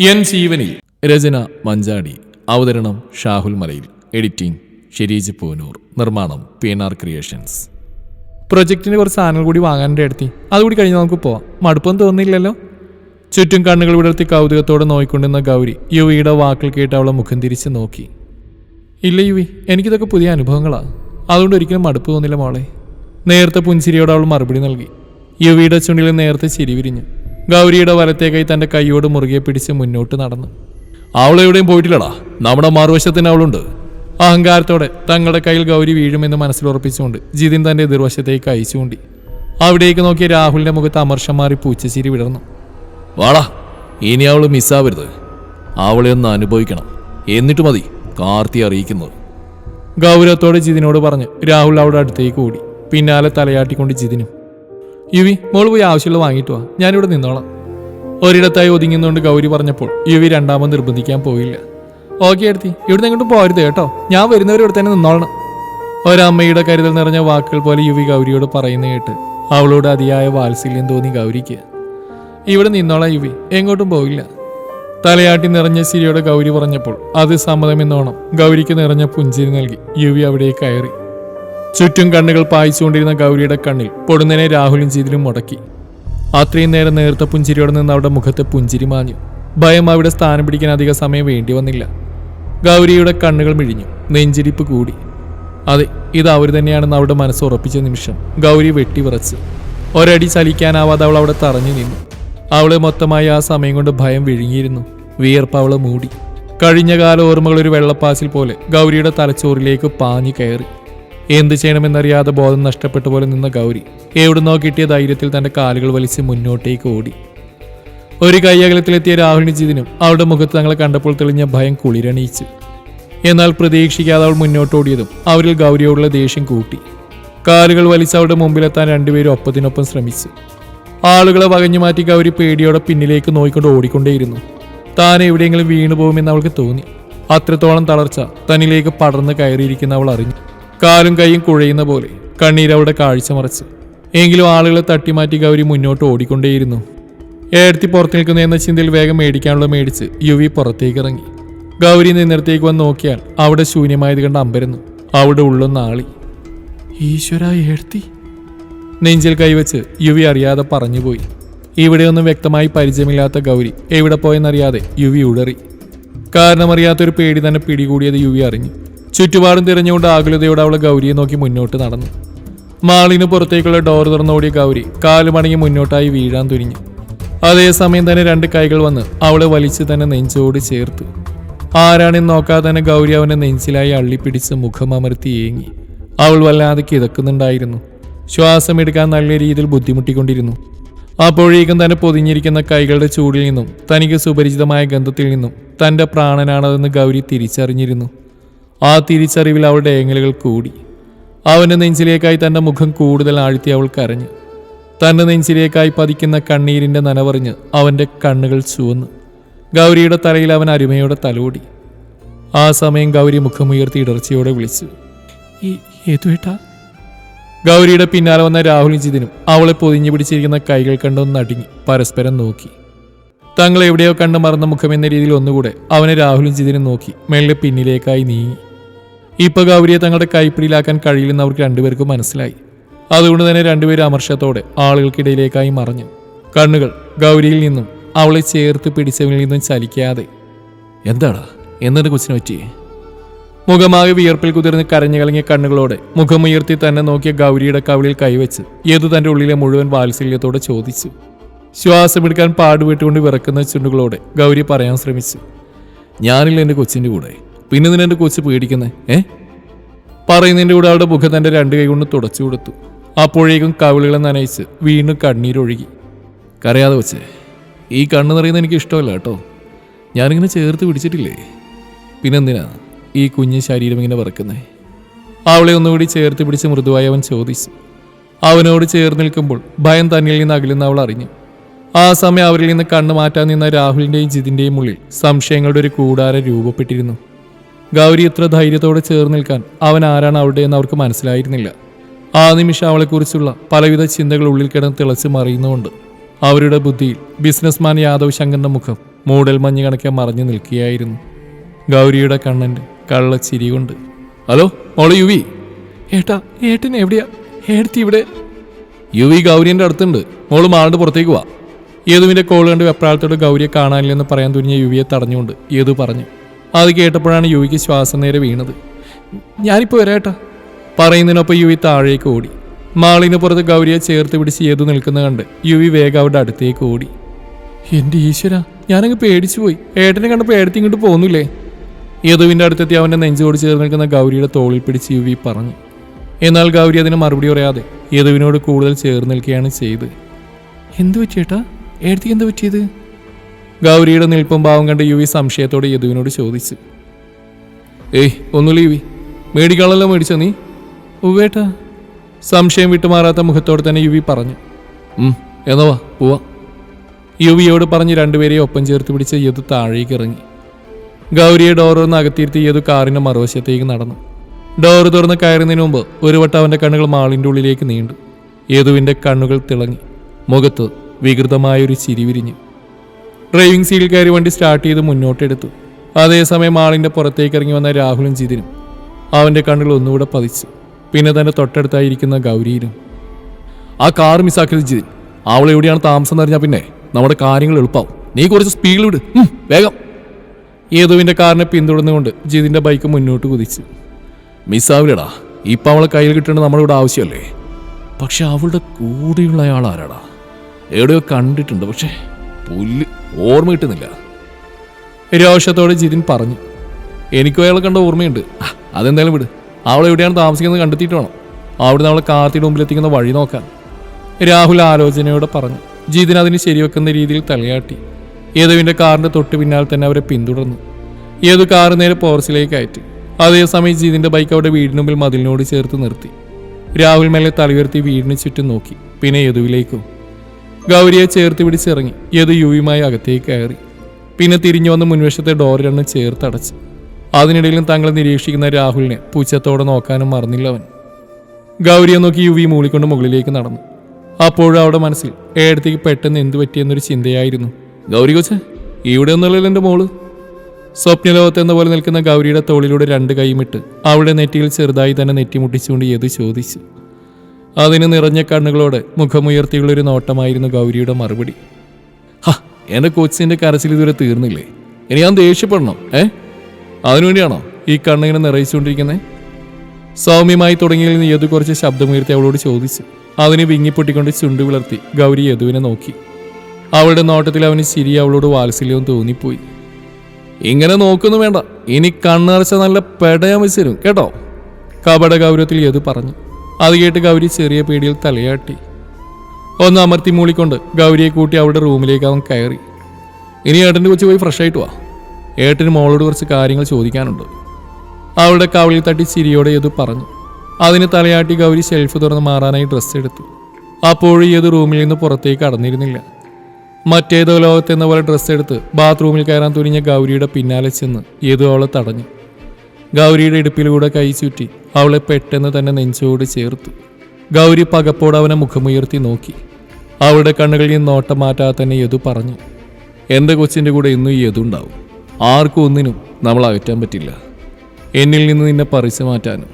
N ജീവനിൽ. രചന മഞ്ചാടി. അവതരണം Shahul Malayil. Editing Shereej Poonoor. നിർമ്മാണം പി എൻ ആർ ക്രിയേഷൻസ്. പ്രൊജക്റ്റിന് കുറച്ച് സാധനങ്ങൾ കൂടി വാങ്ങാന്റെ അടുത്തി അതുകൂടി കഴിഞ്ഞ് നമുക്ക് പോവാം. മടുപ്പൊന്നും തോന്നിയില്ലല്ലോ? ചുറ്റും കണ്ണുകൾ വിടർത്തി കൗതുകത്തോടെ നോയിക്കൊണ്ടിരുന്ന ഗൗരി യുവിയുടെ വാക്കുകൾ കേട്ട് അവളെ മുഖം തിരിച്ച് നോക്കി. ഇല്ല യുവി എനിക്കിതൊക്കെ പുതിയ അനുഭവങ്ങളാണ് അതുകൊണ്ട് ഒരിക്കലും മടുപ്പ് തോന്നില്ല മോളെ. നേരത്തെ പുഞ്ചിരിയോട് അവൾ മറുപടി നൽകി. യുവിയുടെ ചുണ്ടിൽ നേരത്തെ ചിരി വിരിഞ്ഞു. ഗൗരിയുടെ വലത്തെ കൈ തന്റെ കൈയോട് മുറുകെ പിടിച്ച് മുന്നോട്ട് നടന്നു. അവളെവിടെയും പോയിട്ടില്ലടാ. നമ്മുടെ മറുവശത്തിന് അവളുണ്ട്. അഹങ്കാരത്തോടെ തങ്ങളുടെ കയ്യിൽ ഗൗരി വീഴുമെന്ന് മനസ്സിലുറപ്പിച്ചുകൊണ്ട് ജിതിൻ തന്റെ എതിർവശത്തേക്ക് അയച്ചുകൊണ്ടി അവിടേക്ക് നോക്കിയ രാഹുലിന്റെ മുഖത്ത് അമർഷം മാറി പൂച്ചച്ചിരി വിടർന്നു. വാടാ ഇനി അവൾ മിസ്സാവരുത് അവളെ ഒന്ന് അനുഭവിക്കണം. എന്നിട്ട് മതി കാർത്തി അറിയിക്കുന്നത്. ഗൗരവത്തോടെ ജിതിനോട് പറഞ്ഞ് രാഹുൽ അവിടെ അടുത്തേക്ക് ഓടി. പിന്നാലെ തലയാട്ടിക്കൊണ്ട് ജിതിനും യുവി മോൾ പോയി ആവശ്യമുള്ള വാങ്ങിയിട്ട് വാ. ഞാനിവിടെ നിന്നോളാം. ഒരിടത്തായി ഒതുങ്ങുന്നുകൊണ്ട് ഗൗരി പറഞ്ഞപ്പോൾ യുവി രണ്ടാമത് നിർബന്ധിക്കാൻ പോയില്ല. ഓക്കെ എടുത്തി. ഇവിടുന്ന് എങ്ങോട്ടും പോരുത് കേട്ടോ. ഞാൻ വരുന്നവർ ഇവിടെ തന്നെ നിന്നോളണം. ഒരമ്മയുടെ കരുതൽ നിറഞ്ഞ വാക്കുകൾ പോലെ യുവി ഗൗരിയോട് പറയുന്ന കേട്ട് അവളോട് അതിയായ വാത്സല്യം തോന്നി ഗൗരിക്ക്. ഇവിടെ നിന്നോളാം യുവി. എങ്ങോട്ടും പോയില്ല. തലയാട്ടി നിറഞ്ഞ സിരിയോടെ ഗൗരി പറഞ്ഞപ്പോൾ അത് സമ്മതമെന്നോണം ഗൗരിക്ക് നിറഞ്ഞ പുഞ്ചിരി നൽകി യുവി അവിടെ കയറി. ചുറ്റും കണ്ണുകൾ പായിച്ചുകൊണ്ടിരുന്ന ഗൗരിയുടെ കണ്ണിൽ പൊടുന്നനെ രാഹുലും ചീതിലും മുടക്കി. അത്രയും നേരം നേർത്ത പുഞ്ചിരിയോടെ നിന്ന് അവിടെ മുഖത്തെ പുഞ്ചിരി മാഞ്ഞു. ഭയം അവിടെ സ്ഥാനം പിടിക്കാൻ അധിക സമയം വേണ്ടി വന്നില്ല. ഗൗരിയുടെ കണ്ണുകൾ മിഴിഞ്ഞു. നെഞ്ചിരിപ്പ് കൂടി. അതെ ഇത് അവർ തന്നെയാണെന്ന് അവളുടെ മനസ്സ് ഉറപ്പിച്ച നിമിഷം ഗൗരി വെട്ടിവിറച്ച് ഒരടി ചലിക്കാനാവാതെ അവൾ അവിടെ തറഞ്ഞു നിന്നു. അവളെ മൊത്തമായി ആ സമയം കൊണ്ട് ഭയം വിഴുങ്ങിയിരുന്നു. വിയർപ്പ് അവളെ മൂടി. കഴിഞ്ഞ കാല ഓർമ്മകൾ ഒരു വെള്ളപ്പാച്ചിൽ പോലെ ഗൗരിയുടെ തലച്ചോറിലേക്ക് പാഞ്ഞു കയറി. എന്ത് ചെയ്യണമെന്നറിയാതെ ബോധം നഷ്ടപ്പെട്ട പോലെ നിന്ന ഗൗരി എവിടുന്നോ കിട്ടിയ ധൈര്യത്തിൽ തന്റെ കാലുകൾ വലിച്ച് മുന്നോട്ടേക്ക് ഓടി. ഒരു കൈയകലത്തിലെത്തിയ രാഹുലിന് ജിതിനും അവളുടെ മുഖത്ത് തങ്ങളെ കണ്ടപ്പോൾ തെളിഞ്ഞ ഭയം കുളിരണിയിച്ചു. എന്നാൽ പ്രതീക്ഷിക്കാതെ അവൾ മുന്നോട്ടോടിയതും അവരിൽ ഗൗരിയോടുള്ള ദേഷ്യം കൂട്ടി. കാലുകൾ വലിച്ച് അവളുടെ മുമ്പിലെത്താൻ രണ്ടുപേരും ഒപ്പത്തിനൊപ്പം ശ്രമിച്ചു. ആളുകളെ വകഞ്ഞു മാറ്റി ഗൗരി പേടിയോടെ പിന്നിലേക്ക് നോയിക്കൊണ്ട് ഓടിക്കൊണ്ടേയിരുന്നു. താൻ എവിടെയെങ്കിലും വീണു പോകുമെന്ന് അവൾക്ക് തോന്നി. അത്രത്തോളം തളർച്ച തന്നിലേക്ക് പടർന്ന് കയറിയിരിക്കുന്ന അവൾ അറിഞ്ഞു. കാലും കൈയും കുഴയുന്ന പോലെ കണ്ണീരവളുടെ കാഴ്ച മറച്ച്. എങ്കിലും ആളുകളെ തട്ടിമാറ്റി ഗൗരി മുന്നോട്ട് ഓടിക്കൊണ്ടേയിരുന്നു. ഏർത്തി പുറത്ത് നിൽക്കുന്ന എന്ന ചിന്തയിൽ വേഗം മേടിക്കാനുള്ള മേടിച്ച് യുവി പുറത്തേക്ക് ഇറങ്ങി ഗൗരി നിന്നിടത്തേക്ക് വന്ന് നോക്കിയാൽ അവിടെ ശൂന്യമായത് കണ്ട് അമ്പരുന്നു. അവിടെ ഉള്ളൊന്ന് ആളി ഈശ്വര ഏഴ്ത്തി നെഞ്ചിൽ കൈവച്ച് യുവി അറിയാതെ പറഞ്ഞുപോയി. ഇവിടെയൊന്നും വ്യക്തമായി പരിചയമില്ലാത്ത ഗൗരി എവിടെ പോയെന്നറിയാതെ യുവി ഉടറി. കാരണമറിയാത്തൊരു പേടി തന്നെ പിടികൂടിയത് യുവി അറിഞ്ഞു. ചുറ്റുപാടും തിരഞ്ഞുകൊണ്ട് ആകുലതയോടെ അവൾ ഗൗരിയെ നോക്കി മുന്നോട്ട് നടന്നു. മാളിന് പുറത്തേക്കുള്ള ഡോർ തുറന്നോടിയ ഗൗരി കാലുമണങ്ങി മുന്നോട്ടായി വീഴാൻ തുനിഞ്ഞു. അതേസമയം തന്നെ രണ്ട് കൈകൾ വന്ന് അവളെ വലിച്ചു തന്നെ നെഞ്ചോട് ചേർത്തു. ആരാണെന്ന് നോക്കാതെ തന്നെ ഗൗരി അവനെ നെഞ്ചിലായി അള്ളിപ്പിടിച്ച് മുഖം അമർത്തി ഏങ്ങി. അവൾ വല്ലാതെ കിതക്കുന്നുണ്ടായിരുന്നു. ശ്വാസമെടുക്കാൻ നല്ല രീതിയിൽ ബുദ്ധിമുട്ടിക്കൊണ്ടിരുന്നു. അപ്പോഴേക്കും തന്നെ പൊതിഞ്ഞിരിക്കുന്ന കൈകളുടെ ചൂടിൽ നിന്നും തനിക്ക് സുപരിചിതമായ ഗന്ധത്തിൽ നിന്നും തന്റെ പ്രാണനാണതെന്ന് ഗൗരി തിരിച്ചറിഞ്ഞിരുന്നു. ആ തിരിച്ചറിവിൽ അവളുടെ ഏങ്ങലുകൾ കൂടി. അവന്റെ നെഞ്ചിലേക്കായി തന്റെ മുഖം കൂടുതൽ ആഴ്ത്തി അവൾ കരഞ്ഞു. തന്റെ നെഞ്ചിലേക്കായി പതിക്കുന്ന കണ്ണീരിന്റെ നനവറിഞ്ഞ് അവന്റെ കണ്ണുകൾ ചുവന്നു. ഗൗരിയുടെ തലയിൽ അവൻ അരുമയോടെ തലോടി. ആ സമയം ഗൗരി മുഖമുയർത്തി ഇടർച്ചയോടെ വിളിച്ചു. ഏതുവേട്ടാ ഗൗരിയുടെ പിന്നാലെ വന്ന രാഹുൽ ജിതിനും അവളെ പൊതിഞ്ഞു പിടിച്ചിരിക്കുന്ന കൈകൾ കണ്ടൊന്ന് നടുങ്ങി പരസ്പരം നോക്കി. തങ്ങൾ എവിടെയോ കണ്ട് മറന്ന മുഖം എന്ന രീതിയിൽ ഒന്നുകൂടെ അവനെ രാഹുലും ജിതിനും നോക്കി മെല്ലെ പിന്നിലേക്കായി നീങ്ങി. ഇപ്പൊ ഗൗരിയെ തങ്ങളുടെ കൈപ്പിടിയിലാക്കാൻ കഴിയില്ലെന്ന് അവർക്ക് രണ്ടുപേർക്കും മനസ്സിലായി. അതുകൊണ്ട് തന്നെ രണ്ടുപേരും അമർഷത്തോടെ ആളുകൾക്കിടയിലേക്കായി മറഞ്ഞു. കണ്ണുകൾ ഗൗരിയിൽ നിന്നും അവളെ ചേർത്ത് പിടിച്ചവനിൽ നിന്നും ചലിക്കാതെ. എന്താടാ എന്താണ് കൊച്ചിനെ പറ്റിയേ മുഖമാകെ വിയർപ്പിൽ കുതിർന്ന് കരഞ്ഞു കളങ്ങിയ കണ്ണുകളോടെ മുഖമുയർത്തി തന്നെ നോക്കിയ ഗൗരിയുടെ കവിളിൽ കൈവച്ച് ഏതു തന്റെ ഉള്ളിലെ മുഴുവൻ വാത്സല്യത്തോടെ ചോദിച്ചു. ശ്വാസമെടുക്കാൻ പാടുപെട്ടുകൊണ്ട് വിറക്കുന്ന ചുണ്ടുകളോടെ ഗൗരി പറയാൻ ശ്രമിച്ചു. ഞാനില്ല എന്റെ കൊച്ചിന്റെ കൂടെ. പിന്നെ നിന്നെ എന്റെ കൊച്ചു പേടിക്കുന്നേ? ഏ? പറയുന്നതിന്റെ കൂടെ അവളുടെ മുഖം തന്റെ രണ്ട് കൈ കൊണ്ട് തുടച്ചു കൊടുത്തു. അപ്പോഴേക്കും കവിളുകളെ നനയിച്ച് വീണ്ടും കണ്ണീരൊഴുകി കരയാതെ വെച്ചേ ഈ കണ്ണ് നിറയുന്ന എനിക്ക് ഇഷ്ടമല്ല കേട്ടോ. ഞാനിങ്ങനെ ചേർത്ത് പിടിച്ചിട്ടില്ലേ? പിന്നെന്തിനാ ഈ കുഞ്ഞ് ശരീരം ഇങ്ങനെ വറക്കുന്നേ അവളെ ഒന്നുകൂടി ചേർത്ത് പിടിച്ച് മൃദുവായി അവൻ ചോദിച്ചു. അവനോട് ചേർന്ന് നിൽക്കുമ്പോൾ ഭയം തന്നിൽ നിന്ന് അകലുന്ന അവൾ അറിഞ്ഞു. ആ സമയം അവരിൽ നിന്ന് കണ്ണു മാറ്റാൻ നിന്ന രാഹുലിന്റെയും ജിതിന്റെയും ഉള്ളിൽ സംശയങ്ങളുടെ ഒരു കൂടാരം രൂപപ്പെട്ടിരുന്നു. ഗൗരി ഇത്ര ധൈര്യത്തോടെ ചേർന്ന് നിൽക്കാൻ അവൻ ആരാണ് അവിടെ എന്ന് അവർക്ക് മനസ്സിലായിരുന്നില്ല. ആ നിമിഷം അവളെക്കുറിച്ചുള്ള പലവിധ ചിന്തകൾ ഉള്ളിൽ കിടന്ന് തിളച്ച് മറിയുന്നുമുണ്ട്. അവരുടെ ബുദ്ധിയിൽ ബിസിനസ്മാൻ യാദവ് ശങ്കറിന്റെ മുഖം മൂടൽ മഞ്ഞ് കണക്കെ മറഞ്ഞു നിൽക്കുകയായിരുന്നു. ഗൗരിയുടെ കണ്ണന്റെ ചിരി കൊണ്ട് ഹലോ മോളെ യുവി. ഏട്ടാ ഏട്ടൻ എവിടെയാ? ഏടത്തി ഇവിടെ. യുവി ഗൗരിന്റെ അടുത്തുണ്ട്. മോൾ മാളുടെ പുറത്തേക്ക് വാ. യേതുവിന്റെ കോൾ കണ്ട് വെപ്രാളത്തോട് ഗൗരിയെ കാണാനില്ലെന്ന് പറയാൻ തുനിഞ്ഞ യുവിയെ തടഞ്ഞുകൊണ്ട് യദു പറഞ്ഞു അത് കേട്ടപ്പോഴാണ് യുവിക്ക് ശ്വാസം നേരെ വീണത്. ഞാനിപ്പോൾ വരാട്ടാ. പറയുന്നതിനൊപ്പം യുവി താഴേക്ക് ഓടി. മാളിന് പുറത്ത് ഗൗരിയെ ചേർത്ത് പിടിച്ച് ചെയ്തു നിൽക്കുന്ന കണ്ട് യുവി വേഗം അവിടെ അടുത്തേക്ക് ഓടി. എന്റെ ഈശ്വര ഞാനങ്ങ് പേടിച്ചു പോയി. ഏട്ടനെ കണ്ടപ്പോൾ ഏടത്തി ഇങ്ങോട്ട് പോകുന്നില്ലേ യദുവിന്റെ അടുത്തെത്തി അവന്റെ നെഞ്ചോട് ചേർന്ന് നിൽക്കുന്ന ഗൗരിയുടെ തോളിൽ പിടിച്ച് യുവി പറഞ്ഞു. എന്നാൽ ഗൗരി അതിന് മറുപടി പറയാതെ യദുവിനോട് കൂടുതൽ ചേർന്ന് നിൽക്കുകയാണ് ചെയ്ത് എന്തു പറ്റിയേട്ടാ? ഏടത്തിക്ക് എന്ത് പറ്റിയത്? ഗൗരിയുടെ നിൽപ്പും ഭാവം കണ്ട് യുവി സംശയത്തോടെ യദുവിനോട് ചോദിച്ചു. ഏയ് ഒന്നുമില്ല യുവി. മേടിക്കാളല്ലോ മേടിച്ചോ നീ? ഉവേട്ടാ സംശയം വിട്ടുമാറാത്ത മുഖത്തോടെ തന്നെ യുവി പറഞ്ഞു. എന്നോ വാ പോവാ. യുവിയോട് പറഞ്ഞ് രണ്ടുപേരെയും ഒപ്പം ചേർത്ത് പിടിച്ച് യദു താഴേക്ക് ഇറങ്ങി. ഗൗരിയെ ഡോറൊന്ന് അകത്തിരുത്തി യദു കാറിന്റെ മറുവശത്തേക്ക് നടന്നു. ഡോർ തുറന്ന് കയറുന്നതിന് മുമ്പ് ഒരു വട്ടം അവന്റെ കണ്ണുകൾ മാളിന്റെ ഉള്ളിലേക്ക് നീണ്ടു. യദുവിന്റെ കണ്ണുകൾ തിളങ്ങി. മുഖത്ത് വികൃതമായൊരു ചിരി വിരിഞ്ഞു. ഡ്രൈവിംഗ് സീറ്റിൽ കയറി വണ്ടി സ്റ്റാർട്ട് ചെയ്ത് മുന്നോട്ടെടുത്തു. അതേസമയം ആളിന്റെ പുറത്തേക്ക് ഇറങ്ങി വന്ന രാഹുലും ജിതിനും അവന്റെ കണ്ണുകൾ ഒന്നുകൂടെ പതിച്ചു. പിന്നെ തന്നെ തൊട്ടടുത്തായിരിക്കുന്ന ഗൗരിയിലും. ആ കാർ മിസ്സാക്കരുത് ജിതിൻ. അവൾ എവിടെയാണ് താമസം എന്ന് അറിഞ്ഞാൽ പിന്നെ നമ്മുടെ കാര്യങ്ങൾ എളുപ്പമാവും നീ കുറച്ച് സ്പീഡിൽ വിട്. വേഗം. യേതുവിന്റെ കാറിനെ പിന്തുടർന്നുകൊണ്ട് ജിതിന്റെ ബൈക്ക് മുന്നോട്ട് കുതിച്ചു. മിസ്സാവില്ലടാ. ഇപ്പം അവളെ കയ്യിൽ കിട്ടേണ്ടത് നമ്മളിവിടെ ആവശ്യമല്ലേ? പക്ഷെ അവളുടെ കൂടെയുള്ള അയാൾ ആരാടാ എവിടെയോ കണ്ടിട്ടുണ്ട്. പക്ഷേ പുല്ല് ഓർമ്മ കിട്ടുന്നില്ല രോഷത്തോടെ ജിതിൻ പറഞ്ഞു. എനിക്കും അയാളെ കണ്ട ഓർമ്മയുണ്ട്. അതെന്തായാലും വിട്. അവൾ എവിടെയാണ് താമസിക്കുന്നത് കണ്ടെത്തിയിട്ട് വേണം. അവിടുന്ന് അവളെ കാർത്തിയുടെ മുമ്പിലെത്തിക്കുന്ന വഴി നോക്കാൻ. രാഹുൽ ആലോചനയോടെ പറഞ്ഞു. ജിതിൻ അതിന് ശരിവെക്കുന്ന രീതിയിൽ തലയാട്ടി. യദുവിന്റെ കാറിന്റെ തൊട്ട് പിന്നാലെ തന്നെ അവരെ പിന്തുടർന്നു. യദു കാറ് നേരെ പോർസിലേക്ക് കയറ്റി. അതേസമയം ജീതിന്റെ ബൈക്ക് അവിടെ വീടിന് മുമ്പിൽ മതിലിനോട് ചേർത്ത് നിർത്തി. രാഹുൽ മേലെ തലയുയർത്തി വീടിന് ചുറ്റും നോക്കി. പിന്നെ യദുവിലേക്കും ഗൗരിയെ ചേർത്ത് പിടിച്ചിറങ്ങി. ഏത് യുവിയുമായി അകത്തേക്ക് കയറി. പിന്നെ തിരിഞ്ഞു വന്ന് മുൻവശത്തെ ചേർത്തടച്ച് ചേർത്തടച്ചു അതിനിടയിലും തങ്ങളെ നിരീക്ഷിക്കുന്ന രാഹുലിനെ പൂച്ചത്തോടെ നോക്കാനും മറന്നില്ല അവൻ. ഗൗരിയെ നോക്കി യുവി മൂളിക്കൊണ്ട് മുകളിലേക്ക് നടന്നു. അപ്പോഴും അവിടെ മനസ്സിൽ ഏടത്തേക്ക് പെട്ടെന്ന് എന്തു പറ്റിയെന്നൊരു ചിന്തയായിരുന്നു. ഗൗരി കൊച്ച് ഇവിടെ ഒന്നുള്ളല്ലോ എന്റെ മോൾ. സ്വപ്നലോകത്ത് എന്ന പോലെ നിൽക്കുന്ന ഗൗരിയുടെ തോളിലൂടെ രണ്ട് കൈമിട്ട് അവളുടെ നെറ്റിയിൽ ചെറുതായി തന്നെ നെറ്റിമുട്ടിച്ചുകൊണ്ട് ഏത് ചോദിച്ചു. അതിന് നിറഞ്ഞ കണ്ണുകളോടെ മുഖമുയർത്തിയുള്ളൊരു നോട്ടമായിരുന്നു ഗൗരിയുടെ മറുപടി. ഹ എന്റെ കൊച്ചിന്റെ കരച്ചിൽ ഇതുവരെ തീർന്നില്ലേ? ഇനി ഞാൻ ദേഷ്യപ്പെടണം ഏ? അതിനുവേണ്ടിയാണോ ഈ കണ്ണിങ്ങനെ നിറയിച്ചുകൊണ്ടിരിക്കുന്നത് സൗമ്യമായി തുടങ്ങിയതിൽ നിന്ന് യദു കുറച്ച് ശബ്ദമുയർത്തി അവളോട് ചോദിച്ചു. അതിന് വിങ്ങിപ്പൊട്ടിക്കൊണ്ട് ചുണ്ടു വിളർത്തി ഗൗരി യദുവിനെ നോക്കി. അവളുടെ നോട്ടത്തിൽ അവന് ശരി അവളോട് വാത്സല്യവും തോന്നിപ്പോയി. ഇങ്ങനെ നോക്കുന്നു വേണ്ട. ഇനി കണ്ണറച്ച നല്ല പെടയാൻ തരും കേട്ടോ? കപട ഗൗരവത്തിൽ യദു പറഞ്ഞു. അത് കേട്ട് ഗൗരി ചെറിയ പേടിയിൽ തലയാട്ടി. ഒന്ന് അമർത്തി മൂളിക്കൊണ്ട് ഗൗരിയെ കൂട്ടി അവളുടെ റൂമിലേക്ക് അവൻ കയറി. ഇനി ഏട്ടന്റെ കൊച്ചു പോയി ഫ്രഷ് ആയിട്ട് വാ. ഏട്ടന് മോളോട് കുറച്ച് കാര്യങ്ങൾ ചോദിക്കാനുണ്ട്. അവളുടെ കവളിൽ തട്ടി ചിരിയോടെ യദു പറഞ്ഞു. അതിന് തലയാട്ടി ഗൗരി ഷെൽഫ് തുറന്ന് മാറാനായി ഡ്രസ്സ് എടുത്തു. അപ്പോഴും ഏത് റൂമിൽ നിന്ന് പുറത്തേക്ക് കടന്നിരുന്നില്ല. മറ്റേതോ ലോകത്തെന്ന പോലെ ഡ്രസ്സ് എടുത്ത് ബാത്റൂമിൽ കയറാൻ തുനിഞ്ഞ ഗൗരിയുടെ പിന്നാലെ ചെന്ന് ഏതു അവളെ തടഞ്ഞു. ഗൗരിയുടെ ഇടുപ്പിലൂടെ കൈ ചുറ്റി അവളെ പെട്ടെന്ന് തന്നെ നെഞ്ചോട് ചേർത്തു. ഗൗരി പകപ്പോട് അവനെ മുഖമുയർത്തി നോക്കി. അവളുടെ കണ്ണുകളിൽ നോട്ടം മാറ്റാതെ തന്നെ യദു പറഞ്ഞു എന്റെ കൊച്ചിന്റെ കൂടെ ഇന്നും ഈ യദു ഉണ്ടാവും. ആർക്കും ഒന്നിനും നമ്മൾ അകറ്റാൻ പറ്റില്ല. എന്നിൽ നിന്ന് നിന്നെ പറിച്ചു മാറ്റാനും.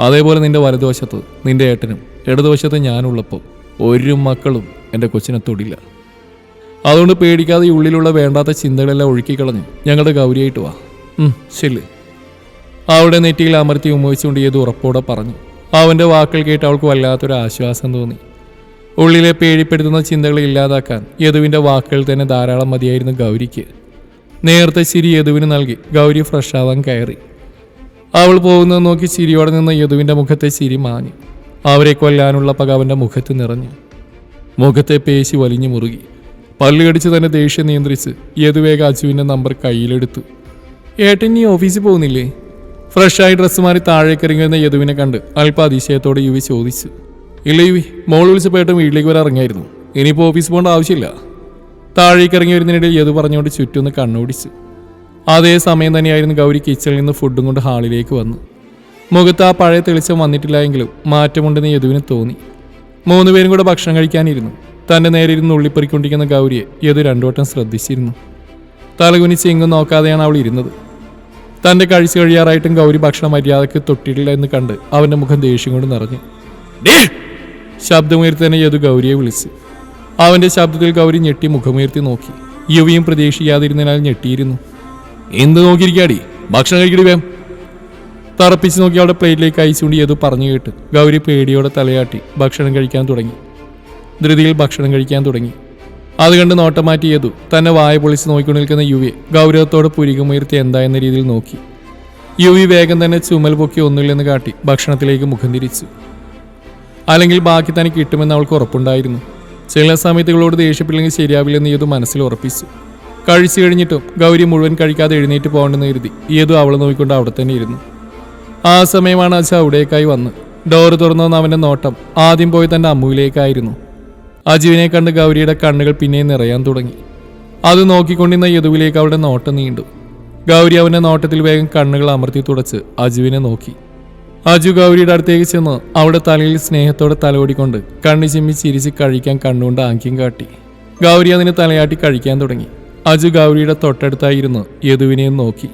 അതേപോലെ നിന്റെ വലതുവശത്ത് നിന്റെ ഏട്ടനും ഇടതുവശത്ത് ഞാനുള്ളപ്പോൾ ഒരു മക്കളും എന്റെ കൊച്ചിനെ തൊടില്ല. അതുകൊണ്ട് പേടിക്കാതെ ഈ ഉള്ളിലുള്ള വേണ്ടാത്ത ചിന്തകളെല്ലാം ഒഴുക്കിക്കളഞ്ഞ് ഞങ്ങളുടെ ഗൗരിയായിട്ട് വാ. ശരി അവിടെ നെറ്റിയിൽ അമർത്തി ഉമ്മവിച്ചുകൊണ്ട് ഏത് ഉറപ്പോടെ പറഞ്ഞു. അവന്റെ വാക്കുകൾ കേട്ട് അവൾക്ക് വല്ലാത്തൊരു ആശ്വാസം തോന്നി. ഉള്ളിലെ പേടിപ്പെടുത്തുന്ന ചിന്തകളെ ഇല്ലാതാക്കാൻ യദുവിന്റെ വാക്കുകൾ തന്നെ ധാരാളം മതിയായിരുന്നു ഗൗരിക്ക്. നേരത്തെ ചിരി യദുവിന് നൽകി. ഗൗരി ഫ്രഷ് ആവാൻ കയറി. അവൾ പോകുന്നത് നോക്കി ചിരിയോടെ നിന്ന് യദുവിന്റെ മുഖത്തെ ചിരി മാഞ്ഞു. അവരെ കൊല്ലാനുള്ള പക അവന്റെ മുഖത്ത് നിറഞ്ഞു. മുഖത്തെ പേശി വലിഞ്ഞു മുറുകി. പല്ലുകടിച്ച് തന്നെ ദേഷ്യം നിയന്ത്രിച്ച് യദുവേഗ അജുവിന്റെ നമ്പർ കയ്യിലെടുത്തു. ഏട്ടൻ നീ ഓഫീസിൽ പോകുന്നില്ലേ? ഫ്രഷായി ഡ്രസ്സ് മാറി താഴേക്ക് ഇറങ്ങി വരുന്ന യദുവിനെ കണ്ട് അല്പ അതിശയത്തോടെ യുവി ചോദിച്ചു ഇല്ല യുവി മോൾ വിളിച്ചപ്പോൾ ഏട്ടൻ വീട്ടിലേക്ക് വരെ ഇറങ്ങിയായിരുന്നു ഇനിയിപ്പോൾ ഓഫീസ് പോകേണ്ട ആവശ്യമില്ല. താഴേക്ക് ഇറങ്ങി വരുന്നതിനിടയിൽ യദു പറഞ്ഞുകൊണ്ട് ചുറ്റൊന്ന് കണ്ണോടിച്ചു. അതേ സമയം തന്നെയായിരുന്നു ഗൗരി കിച്ചണിൽ നിന്ന് ഫുഡും കൊണ്ട് ഹാളിലേക്ക് വന്നു. മുഖത്ത് ആ പഴയ തെളിച്ചം വന്നിട്ടില്ല എങ്കിലും മാറ്റമുണ്ടെന്ന് യദുവിന് തോന്നി. മൂന്നുപേരും കൂടെ ഭക്ഷണം കഴിക്കാനിരുന്നു. തന്റെ നേരെ ഇരുന്ന് ഉള്ളിപ്പറിക്കൊണ്ടിരിക്കുന്ന ഗൗരിയെ യദു രണ്ടു വട്ടം ശ്രദ്ധിച്ചിരുന്നു. തലകുനിച്ച് എങ്ങും നോക്കാതെയാണ് അവൾ ഇരുന്നത്. തന്റെ കഴിച്ച് കഴിയാറായിട്ടും ഗൗരി ഭക്ഷണം മര്യാദയ്ക്ക് തൊട്ടിട്ടില്ല എന്ന് കണ്ട് അവന്റെ മുഖം ദേഷ്യം കൊണ്ട് നിറഞ്ഞു! ശബ്ദമുയർത്തി തന്നെ യദു ഗൗരിയെ വിളിച്ചു. അവന്റെ ശബ്ദത്തിൽ ഗൗരി ഞെട്ടി മുഖമുയർത്തി നോക്കി. യുവിയും പ്രതീക്ഷിക്കാതിരുന്നതിനാൽ ഞെട്ടിയിരുന്നു. എന്ത് നോക്കിയിരിക്കാടി? ഭക്ഷണം കഴിക്കടി വേം. തറപ്പിച്ച് നോക്കി അവിടെ പ്ലേറ്റിലേക്ക് അയച്ചുകൊണ്ട് യദു പറഞ്ഞു കേട്ട് ഗൗരി പേടിയോടെ തലയാട്ടി ഭക്ഷണം കഴിക്കാൻ തുടങ്ങി. ധൃതിയിൽ ഭക്ഷണം കഴിക്കാൻ തുടങ്ങി. അത് കണ്ട് നോട്ടം മാറ്റി തന്നെ വായ പൊളിച്ച് നോക്കിക്കൊണ്ട് നിൽക്കുന്ന യുവിയെ ഗൗരവത്തോടെ പുരികമുയർത്തി എന്താ എന്ന രീതിയിൽ നോക്കി. യുവി വേഗം തന്നെ ചുമൽ പൊക്കി ഒന്നുമില്ലെന്ന് കാട്ടി ഭക്ഷണത്തിലേക്ക് മുഖം തിരിച്ചു. അല്ലെങ്കിൽ ബാക്കി തനിക്ക് കിട്ടുമെന്ന് അവൾക്ക് ഉറപ്പുണ്ടായിരുന്നു. ചില സമയത്തുകളോട് ദേഷ്യപ്പില്ലെങ്കിൽ ശരിയാവില്ലെന്ന് യതു മനസ്സിൽ ഉറപ്പിച്ചു. കഴിച്ചു കഴിഞ്ഞിട്ടും ഗൗരി മുഴുവൻ കഴിക്കാതെ എഴുന്നേറ്റ് പോകണ്ടെന്ന് കരുതി യതു അവളെ നോക്കിക്കൊണ്ട് അവിടെ തന്നെ ഇരുന്നു. ആ സമയമാണ് അച്ഛ അവിടേക്കായി വന്ന്. ഡോറ് തുറന്നു അവന്റെ നോട്ടം ആദ്യം പോയി തന്റെ അമ്മുവിലേക്കായിരുന്നു. അജുവിനെ കണ്ട് ഗൗരിയുടെ കണ്ണുകൾ പിന്നെയും നിറയാൻ തുടങ്ങി. അത് നോക്കിക്കൊണ്ടിരുന്ന യദുവിലേക്ക് അവളുടെ നോട്ടം നീണ്ടു. ഗൗരി അവന്റെ നോട്ടത്തിൽ വേഗം കണ്ണുകൾ അമർത്തി തുടച്ച് അജുവിനെ നോക്കി. അജു ഗൗരിയുടെ അടുത്തേക്ക് ചെന്ന് അവളുടെ തലയിൽ സ്നേഹത്തോടെ തലോടിക്കൊണ്ട് കണ്ണു ചിമ്മി ചിരിച്ച് കഴിക്കാൻ കണ്ണുകൊണ്ട് ആംഗ്യം കാട്ടി. ഗൗരി അതിന് തലയാട്ടി കഴിക്കാൻ തുടങ്ങി. അജു ഗൗരിയുടെ തൊട്ടടുത്തായിരുന്നു യദുവിനെയും നോക്കി.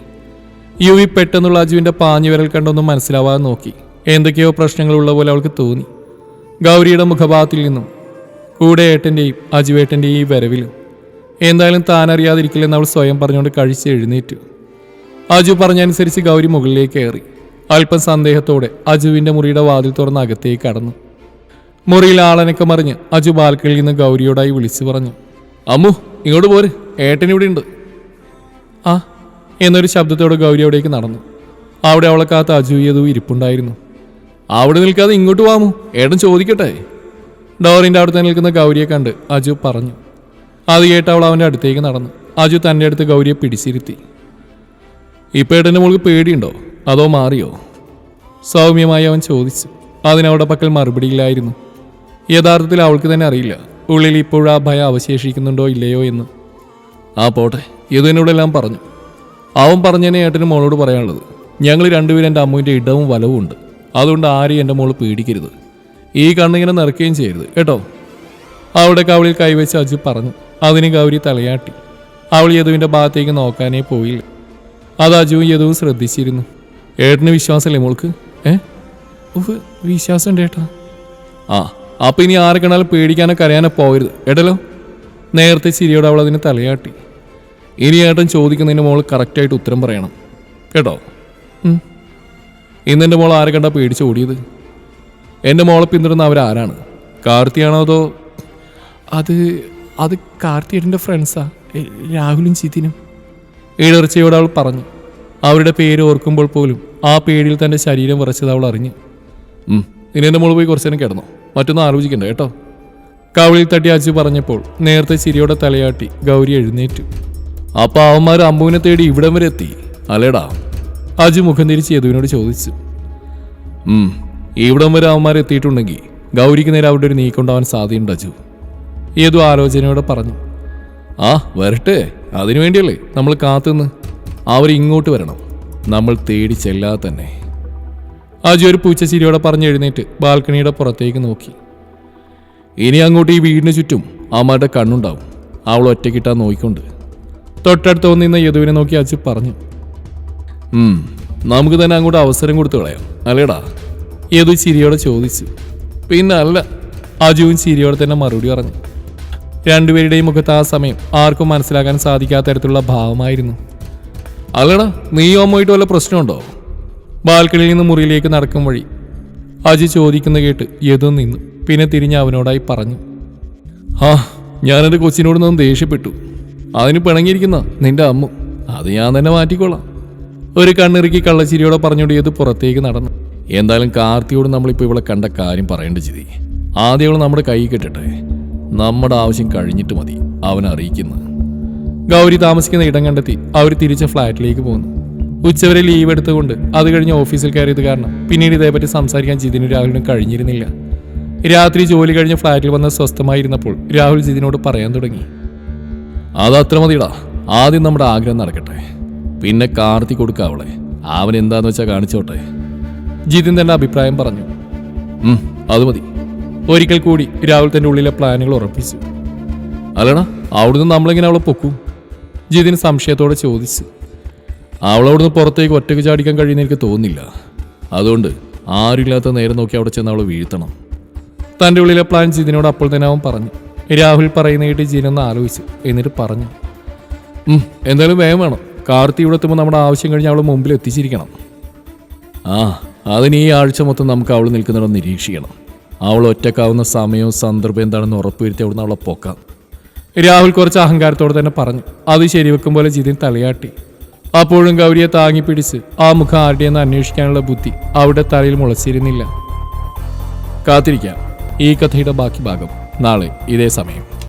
യുവി പെട്ടെന്നുള്ള അജുവിന്റെ പാഞ്ഞു വിരൽ കണ്ടൊന്നും മനസ്സിലാവാതെ നോക്കി. എന്തൊക്കെയോ പ്രശ്നങ്ങളുള്ള പോലെ അവൾക്ക് തോന്നി. ഗൗരിയുടെ മുഖഭാഗത്തിൽ നിന്നും കൂടെ ഏട്ടന്റെയും അജുവേട്ടന്റെയും ഈ വരവിലും എന്തായാലും താൻ അറിയാതിരിക്കില്ലെന്ന് അവൾ സ്വയം പറഞ്ഞുകൊണ്ട് കഴിച്ച് എഴുന്നേറ്റു. അജു പറഞ്ഞനുസരിച്ച് ഗൗരി മുകളിലേക്ക് കയറി. അല്പം സന്ദേഹത്തോടെ അജുവിന്റെ മുറിയുടെ വാതിൽ തുറന്ന് അകത്തേക്ക് കടന്നു. മുറിയിൽ ആളനക്കം മറിഞ്ഞ് അജു ബാൽക്കണിയിൽ നിന്ന് ഗൗരിയോടായി വിളിച്ചു പറഞ്ഞു അമ്മു ഇങ്ങോട്ട് പോര്. ഏട്ടൻ ഇവിടെ ഉണ്ട്. ആ എന്നൊരു ശബ്ദത്തോടെ ഗൗരി അവിടേക്ക് നടന്നു. അവിടെ അവളെ കാത്ത് അജു ഇരിപ്പുണ്ടായിരുന്നു. അവിടെ നിൽക്കാതെ ഇങ്ങോട്ട് വാമു ഏട്ടൻ ചോദിക്കട്ടെ. ഡോറിന്റെ അവിടെ തന്നെ നിൽക്കുന്ന ഗൗരിയെ കണ്ട് അജു പറഞ്ഞു. അത് കേട്ട് അവൾ അവന്റെ അടുത്തേക്ക് നടന്നു. അജു തന്റെ അടുത്ത് ഗൗരിയെ പിടിച്ചിരുത്തി. ഇപ്പോൾ ഏട്ടന്റെ മോൾക്ക് പേടിയുണ്ടോ? അതോ മാറിയോ? സൗമ്യമായി അവൻ ചോദിച്ചു. അതിനവിടെ പക്കൽ മറുപടിയില്ലായിരുന്നു യഥാർത്ഥത്തിൽ അവൾക്ക് തന്നെ അറിയില്ല. ഉള്ളിൽ ഇപ്പോഴും ആ ഭയം അവശേഷിക്കുന്നുണ്ടോ ഇല്ലയോ എന്ന്. ആ പോട്ടെ. ഇത് എന്നോടെല്ലാം പറഞ്ഞു. അവൻ പറഞ്ഞതിനെ ഏട്ടന് മോളോട് പറയാനുള്ളത്. ഞങ്ങൾ രണ്ടുപേരും എന്റെ അമ്മുവിന്റെ ഇടവും വലവും ഉണ്ട്. അതുകൊണ്ട് ആരെയും എന്റെ മോൾ പേടിക്കരുത്. ഈ കണ്ണിങ്ങനെ നിറയ്ക്കുകയും ചെയ്യരുത് കേട്ടോ? അവിടെ കവളിൽ കൈവച്ച് അജു പറഞ്ഞു. അതിന് ഗൗരി തലയാട്ടി. അവൾ യദുവിന്റെ ഭാഗത്തേക്ക് നോക്കാനേ പോയില്ല. അത് അജുവും യദുവും ശ്രദ്ധിച്ചിരുന്നു. ഏട്ടന് വിശ്വാസമല്ലേ മോൾക്ക്? ഏ? വിശ്വാസം ഏട്ടാ. ആ അപ്പം ഇനി ആരെ കണ്ടാലും പേടിക്കാനോ കരയാനോ പോകരുത് ഏട്ടല്ലോ നേരത്തെ ചിരിയോടെ അവൾ അതിന് തലയാട്ടി. ഇനി ഏട്ടൻ ചോദിക്കുന്നതിന് മോൾ കറക്റ്റായിട്ട് ഉത്തരം പറയണം. കേട്ടോ? ഇന്നെന്റെ മോൾ ആരെ കണ്ടാൽ പേടിച്ച് ഓടിയത്? എന്റെ മോളെ പിന്തുടരുന്ന അവരാരാണ്? കാർത്തിയാണോ അതോ അത് അത് കാർത്തിയേട്ടന്റെ ഫ്രണ്ട്സാ രാഹുലും ചിതിനും ഇടർച്ചയോട് അവൾ പറഞ്ഞു. അവരുടെ പേര് ഓർക്കുമ്പോൾ പോലും ആ പേടിയിൽ തന്റെ ശരീരം വിറച്ചത് അവൾ അറിഞ്ഞു. ഇനി എന്റെ മോൾ പോയി കുറച്ചു നേരം കിടന്നു? മറ്റൊന്നും ആലോചിക്കണ്ട കേട്ടോ? കവിളിൽ തട്ടി അജു പറഞ്ഞപ്പോൾ നേരത്തെ ചിരിയോടെ തലയാട്ടി ഗൗരി എഴുന്നേറ്റു. അപ്പൊ അവന്മാർ അമ്പുവിനെ തേടി ഇവിടം വരെ എത്തി അല്ലേടാ? അജു മുഖം തിരിച്ച് യദുവിനോട് ചോദിച്ചു. ഇവിടം വരെ അവന്മാർ എത്തിയിട്ടുണ്ടെങ്കിൽ ഗൗരിക്ക് നേരെ അവിടെ ഒരു നീക്കൊണ്ടാവാൻ സാധ്യതയുണ്ട് അജു. ഏതോ ആലോചനയോടെ പറഞ്ഞു. ആ വരട്ടെ. അതിനു വേണ്ടിയല്ലേ നമ്മൾ കാത്തുനിന്ന്. അവർ ഇങ്ങോട്ട് വരണം. നമ്മൾ തേടി ചെല്ലാതെ തന്നെ. അജു ഒരു പൂച്ചച്ചിരിയോടെ പറഞ്ഞ് എഴുന്നേറ്റ് ബാൽക്കണിയുടെ പുറത്തേക്ക് നോക്കി. ഇനി അങ്ങോട്ട് ഈ വീടിന് ചുറ്റും അമ്മയുടെ കണ്ണുണ്ടാവും. അവൾ ഒറ്റക്കിട്ടാ നോക്കിക്കൊണ്ട് തൊട്ടടുത്ത് വന്നിരുന്ന യദുവിനെ നോക്കി അജു പറഞ്ഞു. നമുക്ക് തന്നെ അങ്ങോട്ട് അവസരം കൊടുത്തു കളയാം. അല്ലേടാ? യദു ചിരിയോടെ ചോദിച്ചു. പിന്നെ അല്ല അജുവും ചിരിയോടെ തന്നെ മറുപടി പറഞ്ഞു. രണ്ടുപേരുടെയും മുഖത്ത് ആ സമയം ആർക്കും മനസ്സിലാക്കാൻ സാധിക്കാത്ത തരത്തിലുള്ള ഭാവമായിരുന്നു. അല്ലടാ നീ അമ്മയിട്ട് വല്ല പ്രശ്നമുണ്ടോ? ബാൽക്കണിയിൽ നിന്ന് മുറിയിലേക്ക് നടക്കും വഴി. അജി ചോദിക്കുന്ന കേട്ട് യദു നിന്നു. പിന്നെ തിരിഞ്ഞ് അവനോടായി പറഞ്ഞു. ആ ഞാനെന്റെ കൊച്ചിനോട് നിന്ന് ദേഷ്യപ്പെട്ടു. അതിന് പിണങ്ങിയിരിക്കുന്ന നിന്റെ അമ്മ. അത് ഞാൻ തന്നെ മാറ്റിക്കോളാം. ഒരു കണ്ണിറുക്കി കള്ളച്ചിരിയോടെ പറഞ്ഞുകൊണ്ട് യദു പുറത്തേക്ക് നടന്നു. എന്തായാലും കാർത്തിയോട് നമ്മളിപ്പോൾ ഇവളെ കണ്ട കാര്യം പറയേണ്ട ചിതി. ആദ്യം ഇവളെ നമ്മുടെ കൈ കെട്ടിട്ട് നമ്മുടെ ആവശ്യം കഴിഞ്ഞിട്ട് മതി അവനെ അറിയിക്കുന്നത് ഗൗരി താമസിക്കുന്ന ഇടം കണ്ടെത്തി അവർ തിരിച്ച ഫ്ലാറ്റിലേക്ക് പോകുന്നു. ഉച്ചവരെ ലീവ് എടുത്തുകൊണ്ട് അത് കഴിഞ്ഞ് ഓഫീസിൽ കയറിയത് കാരണം പിന്നീട് ഇതേപറ്റി സംസാരിക്കാൻ ജിതിനും രാഹുലിനും കഴിഞ്ഞിരുന്നില്ല. രാത്രി ജോലി കഴിഞ്ഞ് ഫ്ലാറ്റിൽ വന്ന് സ്വസ്ഥമായിരുന്നപ്പോൾ രാഹുൽ ജിതിനോട് പറയാൻ തുടങ്ങി. അത് അത്ര മതിടാ ആദ്യം നമ്മുടെ ആഗ്രഹം നടക്കട്ടെ. പിന്നെ കാർത്തി കൊടുക്കാവളെ. അവൻ എന്താന്ന് വെച്ചാൽ കാണിച്ചോട്ടെ. ജിതിൻ തന്റെ അഭിപ്രായം പറഞ്ഞു. അത് മതി. ഒരിക്കൽ കൂടി രാഹുൽ തന്റെ ഉള്ളിലെ പ്ലാനുകൾ ഉറപ്പിച്ചു. അല്ലടാ അവിടുന്ന് നമ്മളെങ്ങനെ അവളെ പൊക്കും. ജിതിൻ സംശയത്തോടെ ചോദിച്ചു. അവളവിടുന്ന് പുറത്തേക്ക് ഒറ്റയ്ക്ക് ചാടിക്കാൻ കഴിയുന്ന എനിക്ക് തോന്നില്ല അതുകൊണ്ട് ആരുമില്ലാത്ത നേരം നോക്കി അവിടെ ചെന്ന് അവളെ വീഴ്ത്തണം. തന്റെ ഉള്ളിലെ പ്ലാൻ ജിതിനോട് അപ്പോൾ തന്നെ അവൻ പറഞ്ഞു. രാഹുൽ പറയുന്ന കേട്ട് ജിനൊന്ന് ആലോചിച്ചു. എന്നിട്ട് പറഞ്ഞു. "ഉം, എന്തായാലും വേഗം വേണം. കാർത്തി ഇവിടെ എത്തുമ്പോൾ നമ്മുടെ ആവശ്യം കഴിഞ്ഞ് അവളെ മുമ്പിൽ എത്തിച്ചിരിക്കണം. ആ അതിന് ഈ ആഴ്ച മൊത്തം നമുക്ക് അവൾ നിൽക്കുന്നിടം നിരീക്ഷിക്കണം. അവൾ ഒറ്റക്കാവുന്ന സമയവും സന്ദർഭം എന്താണെന്ന് ഉറപ്പുവരുത്തി അവിടുന്ന് അവളെ പോക്കാം. രാഹുൽ കുറച്ച് അഹങ്കാരത്തോടെ തന്നെ പറഞ്ഞു. അത് ശരിവെക്കും പോലെ ജിതിൻ തലയാട്ടി. അപ്പോഴും ഗൗരിയെ താങ്ങി പിടിച്ച് ആ മുഖം ആരുടെയെന്ന് അന്വേഷിക്കാനുള്ള ബുദ്ധി അവിടെ തലയിൽ മുളച്ചിരുന്നില്ല. കാത്തിരിക്കാം. ഈ കഥയുടെ ബാക്കി ഭാഗം നാളെ ഇതേ സമയം.